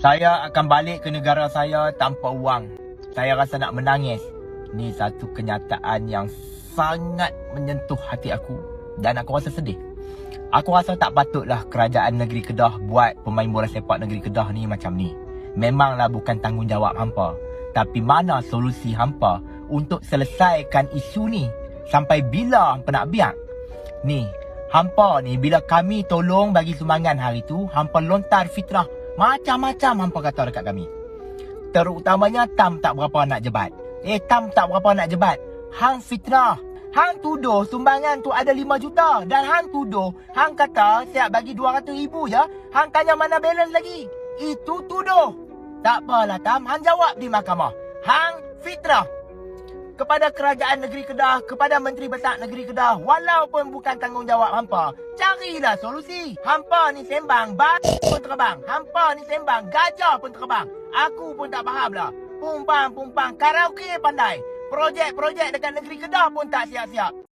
Saya akan balik ke negara saya tanpa wang. Saya rasa nak menangis. Ni satu kenyataan yang sangat menyentuh hati aku dan aku rasa sedih. Aku rasa tak patutlah kerajaan negeri Kedah buat pemain bola sepak negeri Kedah ni macam ni. Memanglah bukan tanggungjawab hampa. Tapi mana solusi hampa untuk selesaikan isu ni? Sampai bila hampa nak biar? Ni, hampa ni bila kami tolong bagi sumbangan hari tu, hampa lontar fitnah. Macam-macam hampa kata dekat kami. Terutamanya Tam tak berapa nak jebat. Eh, Tam tak berapa nak jebat. Hang fitnah. Hang tuduh sumbangan tu ada 5 juta. Dan hang tuduh, hang kata siap bagi 200 ribu je. Hang tanya mana balance lagi. Itu tuduh. Tak apalah Tam, hang jawab di mahkamah. Hang fitnah. Kepada kerajaan negeri Kedah, kepada Menteri Besar negeri Kedah, walaupun bukan tanggungjawab hampa, carilah solusi. Hampa ni sembang, batu pun terbang. Hampa ni sembang, gajah pun terbang. Aku pun tak faham lah. Pumpang-pumpang, karaoke pandai. Projek-projek dekat negeri Kedah pun tak siap-siap.